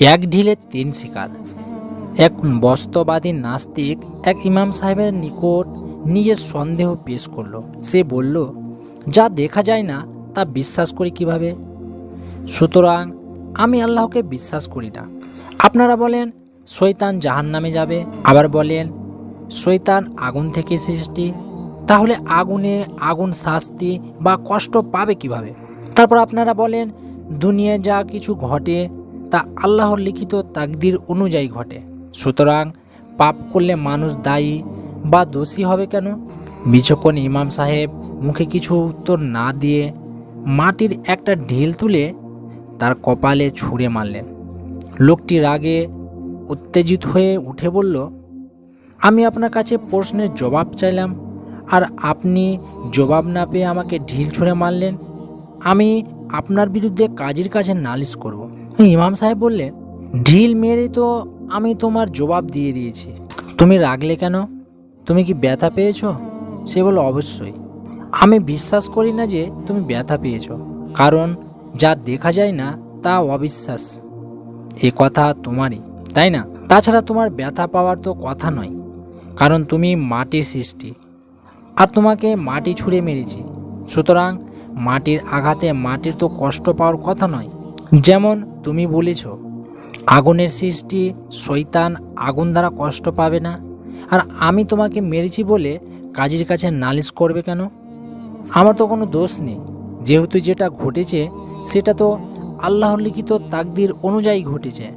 এক ঢিলে তিন শিকার। এক বস্ত্রবাদী নাস্তিক এক ইমাম সাহেবের নিকট নিজের সন্দেহ পেশ করল। সে বলল, যা দেখা যায় না, তা বিশ্বাস করি কীভাবে? সুতরাং আমি আল্লাহকে বিশ্বাস করি না। আপনারা বলেন শৈতান জাহান নামে যাবে। আবার বলেন শৈতান আগুন থেকে সৃষ্টি। তাহলে আগুনে আগুন শাস্তি বা কষ্ট পাবে কীভাবে? তারপর আপনারা বলেন, দুনিয়ায় যা কিছু ঘটে তা আল্লাহর লিখিত তাকদির অনুযায়ী ঘটে। সুতরাং পাপ করলে মানুষ দায়ী বা দোষী হবে কেন? বিচক্ষণ ইমাম সাহেব মুখে কিছু উত্তর না দিয়ে মাটির একটা ঢিল তুলে তার কপালে ছুঁড়ে মারলেন। লোকটি রাগে উত্তেজিত হয়ে উঠে বলল, আমি আপনার কাছে প্রশ্নের জবাব চাইলাম, আর আপনি জবাব না পেয়ে আমাকে ঢিল ছুঁড়ে মারলেন। আমি আপনার বিরুদ্ধে কাজীর কাছে নালিশ করব। ইমাম সাহেব বললেন, ঢিল মেরে তো আমি তোমার জবাব দিয়ে দিয়েছি। তুমি রাগলে কেন? তুমি কি ব্যথা পেয়েছ? সে বলল, অবশ্যই। আমি বিশ্বাস করি না যে তুমি ব্যথা পেয়েছ, কারণ যা দেখা যায় না, তা অবিশ্বাস। এ কথা তোমারই, তাই না? তাছাড়া তোমার ব্যথা পাওয়ার তো কথা নয়, কারণ তুমি মাটির সৃষ্টি। আর তোমাকে মাটি ছুঁড়ে মেরেছি। সুতরাং মাটির আঘাতে মাটির তো কষ্ট পাওয়ার কথা নয় যেমন তুমি বলেছ, আগুনের সৃষ্টি শৈতান আগুন দ্বারা কষ্ট পাবে না। আর আমি তোমাকে মেরেছি বলে কাজীর কাছে নালিশ করবে কেন? আমার তো কোনো দোষ নেই। যেহেতু যেটা ঘটেছে, সেটা তো আল্লাহর লিখিত তাকদির অনুযায়ী ঘটেছে।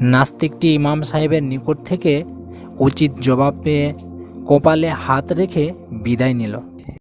নাস্তিকটি ইমাম সাহেবের নিকট থেকে উচিত জবাব পেয়ে কপালে হাত রেখে বিদায় নিল।